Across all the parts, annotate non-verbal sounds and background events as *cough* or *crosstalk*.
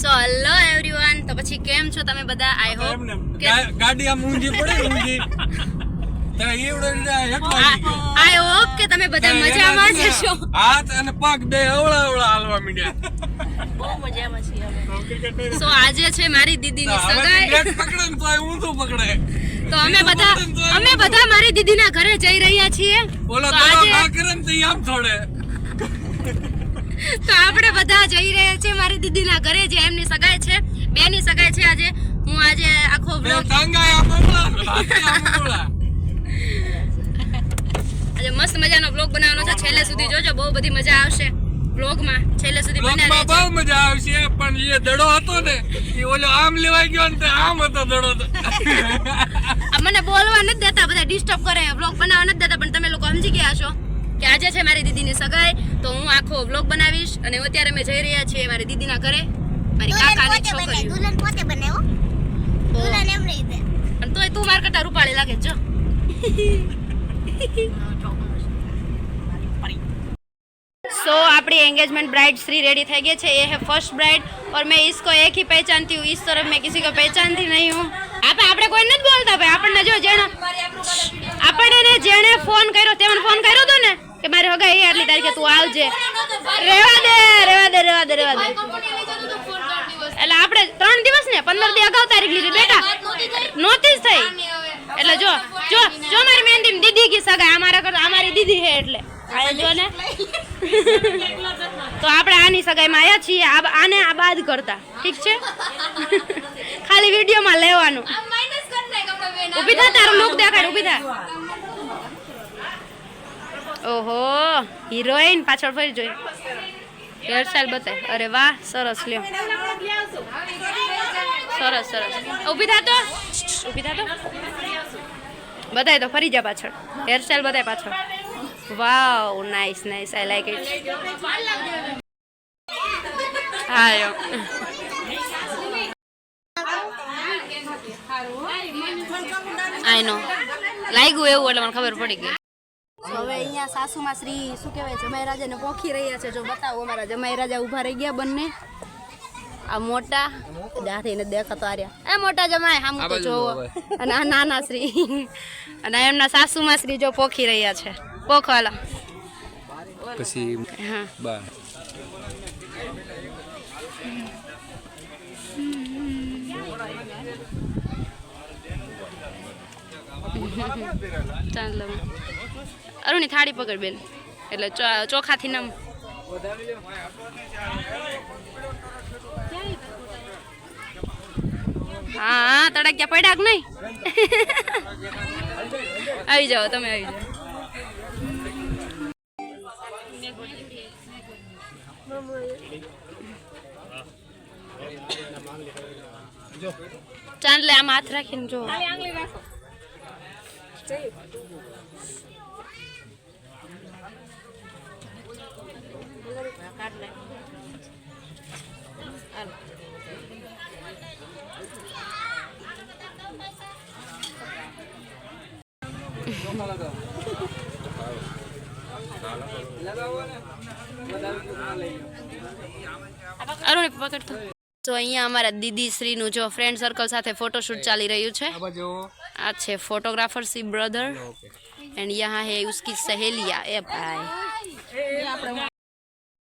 So hello everyone તો પછી કેમ છો તમે બધા? આઈ હોપ ગાડી આમ ઊંધી પડે ઊંધી. આઈ હોપ કે તમે બધા મજામાં જ છો હાથ અને પગ બે અવળા અવળા હાલવા માંડ્યા. સો આજે છે મારી દીદીની સગાઈ. પકડે તો ઊંધું પકડે. તો અમે બધા અમે બધા મારી દીદીના ઘરે જઈ રહ્યા છીએ. બોલો તો આ કરે આમ થોડે. તો આપણે બધા જઈ રહ્યા છે મારી દીદીના ઘરે જે એમની સગાઈ છે બેની સગાઈ છે આજે. હું આજે આખો બ્લોગ. આજે મસ્ત મજાનો બ્લોગ બનાવવાનો છે. છેલ્લે સુધી જોજો બહુ બધી મજા આવશે બ્લોગમાં છેલ્લે સુધી બનાવે બહુ મજા આવશે પણ એ દડો હતો ને એ ઓલો આમ લેવાઈ ગયો ને આમ હતો દડો તો. મને બોલવા નથી દેતા બધા ડિસ્ટર્બ કરે વ્લોગ બનાવવા નથી દેતા પણ તમે લોકો સમજી ગયા છો. કે આજે છે મારી દીદીની સગાઈ તો હું આખો વ્લોગ બનાવીશ અને અત્યારે અમે જઈ રહ્યા છીએ મારી દીદીના ઘરે મારી કાકાની છોકરી દુલ્હન પોતે બનાવ્યો દુલ્હન એમ નહીં દે અને તોય તું માર કરતા રૂપાળી લાગે છે, જો सो આપણી एंगेजमेंट ब्राइड श्री रेडी થઈ ગઈ છે ये है फर्स्ट ब्राइड और मैं इसको एक ही पहचानती हूँ इस तरफ मैं किसी को पहचानती नहीं हूँ આપણે આપણે કોઈ નથી બોલતા ભાઈ આપણને જો જેણે આપણને જેણે ફોન કર્યો તેમને ફોન કર્યો હતો ને કે મારે હગા એ આટલી તારીખે તું આવજે. રેવા દે રેવા દે રેવા દે રેવા દે. એટલે આપણે ત્રણ દિવસ ને પંદર દી અગાઉ તારીખ લીધી બેટા. નોતી જ થઈ. એટલે જો જો જો મારી મહેંદી દીદી કી સગાઈ અમારા કરતા અમારી દીદી છે એટલે. જો ને. તો આપણે આની સગાઈમાં આવ્યા છીએ આને આ બાદ કરતા. ઠીક છે? ખાલી વિડીયોમાં લેવાનું. ઊભી થા તારું લુક દેખાડ ઊભી થા. ઓહો હિરોઈન પાછળ ફરી જોઈ. હેરસ્ટાઈલ બતાય. અરે વાહ સરસ લ્યો. સરસ સરસ. ઊભી થા તો. ઊભી થા તો. બતાય તો ફરી જા પાછળ. હેરસ્ટાઈલ બતાય પાછળ. Wow nice nice I like it હા યો. આઈ નો લાગ્યું એવું એટલે મને ખબર પડી ગઈ. હવે અહીંયા સાસુમાં શ્રી શું કહેવાય જમાઈ રાજાને પોખી રહ્યા છે. જો બતાવો અમારા જમાઈ રાજા ઊભા રહી ગયા બંને. આ મોટા દાથી ને દેખાતો આર્યા. એ મોટા જમાય આમ તો જોવો. અને આ નાના શ્રી. અને એમના સાસુમાં શ્રી જો પોખી રહ્યા છે. પોખવાલા. પછી હા. ચાલો. અરુણી થાળી પકડ બેન. એટલે ચોખાથી નમ. હા, તડક્યા પડ્યા કે નહીં? આવી જાઓ, તમે આવી જાઓ. ચાંદલે આમ હાથ રાખીને જો. तो हमारा दीदी श्री नु जो फ्रेंड सर्कल साथ फोटोशूट चाली रही है आ फोटोग्राफर सी ब्रदर एंड यहाँ है उसकी सहेलिया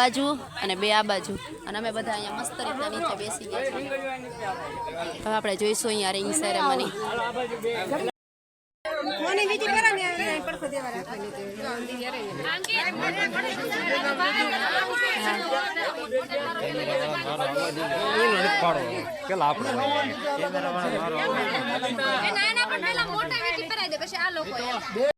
બાજુ અને બે આ બાજુ. અને અમે બધા અહીંયા મસ્ત રીતના નીચે બેસી ગયા છીએ. હવે આપણે જોઈશું અહીંયા રિંગ સેરેમની તમારું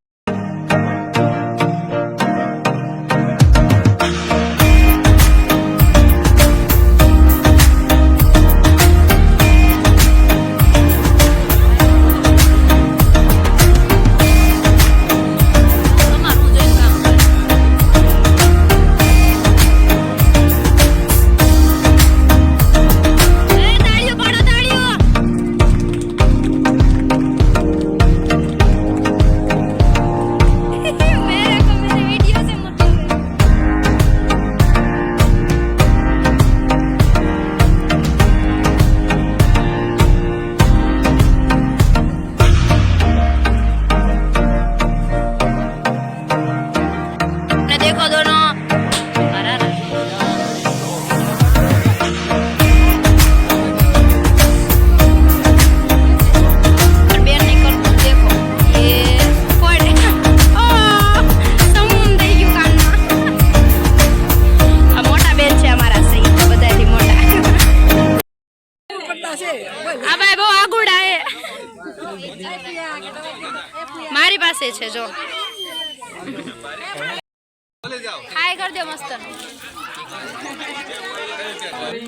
પાસે છે જો. હાય કરી દે મસ્ત.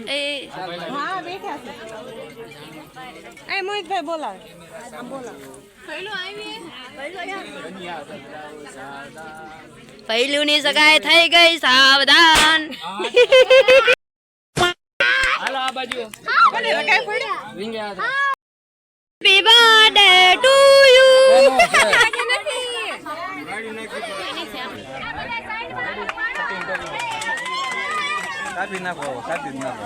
એ. એ મોહિતભાઈ બોલાવે. પહેલું ની સગાઈ થઈ ગઈ સાવધાન. birthday to you. કાપી નાખો કાપી નાખો.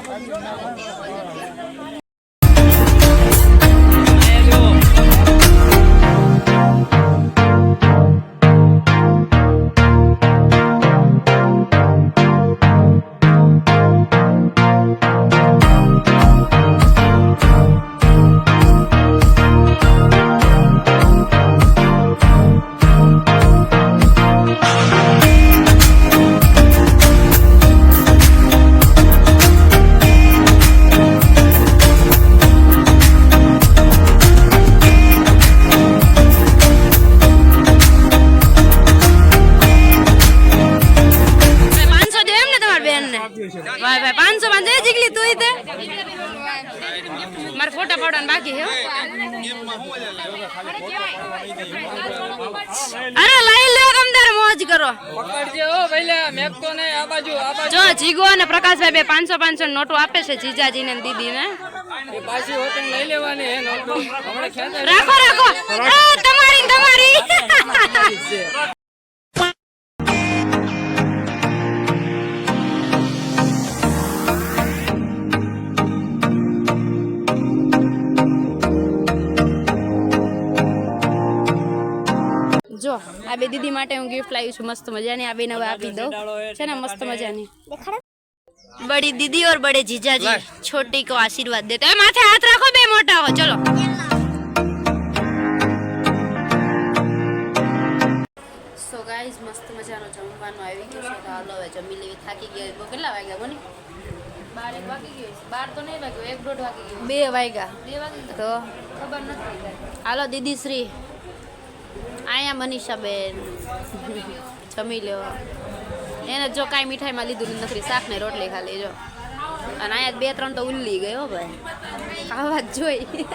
કરો પકડજે હો ભઈલા મેકતો ને આ બાજુ આ બાજુ જો જીગો અને પ્રકાશભાઈ બે પાંચસો પાંચસો નોટો આપે છે જીજાજીને ને રાખો રાખો તમારી તમારી આ બે દીદી માટે હું ગિફ્ટ લાવી છું. મસ્ત મજાની આ બેને હવે આપી દઉં. છે ને મસ્ત મજાની. બડી દીદી ઓર બડે જીજાજી. છોટી કો આશીર્વાદ દેતા. માથે હાથ રાખો બે મોટા હો. ચલો. બે વાગ્યા. તો ખબર નથી હાલો દીદી શ્રી. અહીંયા મનીષાબેન. જમી લ્યો. એને જો કાંઈ મીઠાઈમાં લીધું નથી શાક ને રોટલી ખાલી જો. અને અહીંયા બે ત્રણ તો ઉલ્લી ગયો ભાઈ. ખાવા જ જોઈ.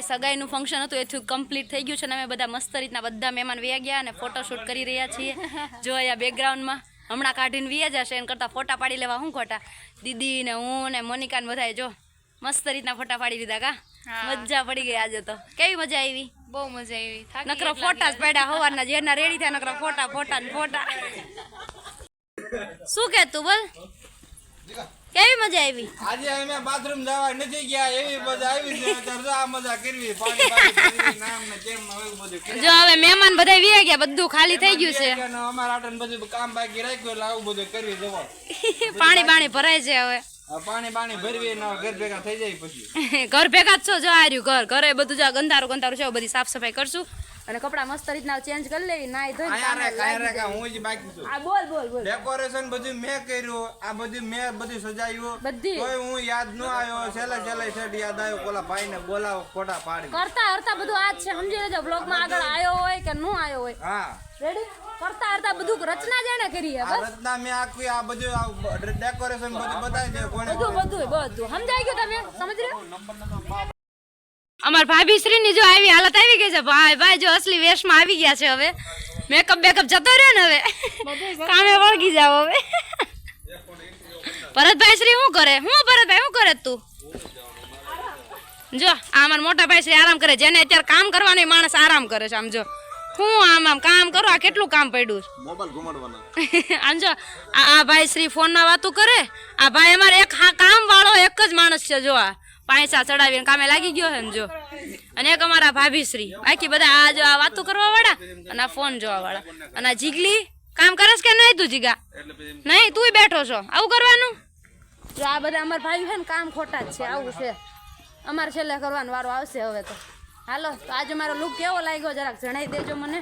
કાંઈ સગાઈનું ફંક્શન હતું એ થયું કમ્પ્લીટ થઈ ગયું છે અને અમે બધા મસ્ત રીતના બધા મહેમાન વ્યા ગયા અને ફોટોશૂટ કરી રહ્યા છીએ. *laughs* જો અહીંયા બેકગ્રાઉન્ડમાં હમણાં કાઢીને વ્યા જશે એને કરતાં ફોટા પાડી લેવા હું ખોટા? દીદી ને હું ને મોનિકા ને બધાએ જો મસ્ત રીતના ફોટા પાડી દીધા કા? મજા પડી ગઈ આજે તો. કેવી મજા આવી? બહુ મજા આવી. નકરો ફોટા જ પડ્યા હોવાના જેના રેડી થયા નકરો ફોટા ફોટા ને ફોટા. *laughs* શું કે તું બોલ? કેવી મજા આવી? આજે અમે બાથરૂમ જવા નથી ગયા એવી મજા આવી છે. તો આ મજા કરવી પાણી પાણી નામ ને કેમ બધું જો હવે મહેમાન બધા વ્યા ગયા બધું ખાલી થઈ ગયું છે. અમારા આટલું બધું કામ બાકી રાખ્યું એટલે આવું બધું કરવી જવા. *laughs* પાણી પાણી ભરાય છે હવે. પાણી પાણી ભરવી ને ઘર ભેગા થઈ જાય પછી. *laughs* ઘર ભેગા જ છો જો આ રહ્યું ઘર. ઘરે બધું જો ગંધારું ગંધારું છે બધી સાફ સફાઈ કરશું. અને કપડા મસ્ત રીતના ચેન્જ કરી લેવી નાઈ ધોઈ કાંઈ કાંઈ હું જ બાકી છું. આ બોલ બોલ બોલ. ડેકોરેશન બધું મેં કર્યું આ બધું મેં બધું સજાયું. બધી? તોય હું યાદ ન આવ્યો છેલ્લે છેલ્લે છેટ યાદ આવ્યો પેલા ભાઈને બોલાવો ફોટા પાડી. કરતા હરતા બધું આ જ છે સમજી લેજો બ્લોગમાં આગળ આવ્યો હોય કે ન આવ્યો હોય. હા. રેડી કરતા હરતા બધું રચના જેને કરી હે બસ. રચના મેં આખી આ બધું ડેકોરેશન બધું બતાવી દે કોણે બધું બધું બધું. સમજાઈ ગયું તમે? સમજ રહ્યો? અમાર ભાભી શ્રી ની જો આવી હાલત આવી ગઈ છે. ભાઈ ભાઈ જો અસલી વેશમાં આવી ગયા છે હવે. મેકઅપ બેકઅપ જતો રહ્યો ને હવે. કામે વળગી જાવ હવે. ભરતભાઈ શ્રી શું કરે? હું ભરતભાઈ શું કરે તું? જો આ અમારા મોટા ભાઈ શ્રી આરામ કરે. જેને અત્યારે કામ કરવાનો માણસ આરામ કરે છે. આમ જો હું આમ આમ કામ કરો આ કેટલું કામ પડ્યું મોબાઈલ ઘુમાડવાના *laughs* આમ જો આ આ ભાઈ શ્રી ફોનમાં વાતો કરે. આ ભાઈ અમારે એક હા કામ વાળો એક જ માણસ છે જો આ. પાંચસા ચડાવીને કામે લાગી ગયો છે ને જો. અને એક અમારા ભાભી શ્રી બાકી બધા આ જો આ વાતો કરવા વાળા અને આ ફોન જોવા વાળા. અને આ જીગલી કામ કરસ કે નહીં તું જીગા? નહીં, તુંય બેઠો છો. આવું કરવાનું? જો આ બધા અમારા ભાઈ છે ને કામ ખોટા જ છે, આવું છે. અમારે છેલ્લે કરવાનો વારો આવશે હવે તો. હાલો, તો આજે મારો લુક કેવો લાગ્યો? જરાક જણાવી દેજો મને.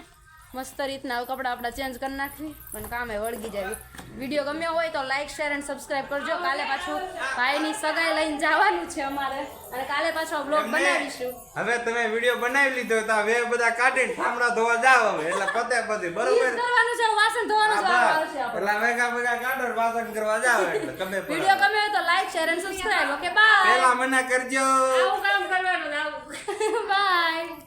મસ્ત રીતના કપડાં આપણા ચેન્જ કરી નાખવી અને કામે વળગી જાય. વીડિયો ગમ્યો હોય તો લાઈક શેર એન્ડ સબસ્ક્રાઈબ કરજો. કાલે પાછું ભાઈની સગાઈ લઈને જવાનું છે અમારે. અને કાલે પાછો બ્લોગ બનાવીશું. હવે તમે વીડિયો બનાવી લીધો તો હવે બધા કાઢીને ઠામડા ધોવા જાવ હવે. એટલે પતે પતે બરોબર? કરવાનું છે વાસણ ધોવાનું છે આવશે. એટલે ભેગા ભેગા કાઢો વાસણ કરવા જાવ એટલે તમે વીડિયો ગમ્યો હોય તો like share and subscribe okay bye પેલા મને કરજો. આવું કામ કરવાનું આવું. *laughs* બાય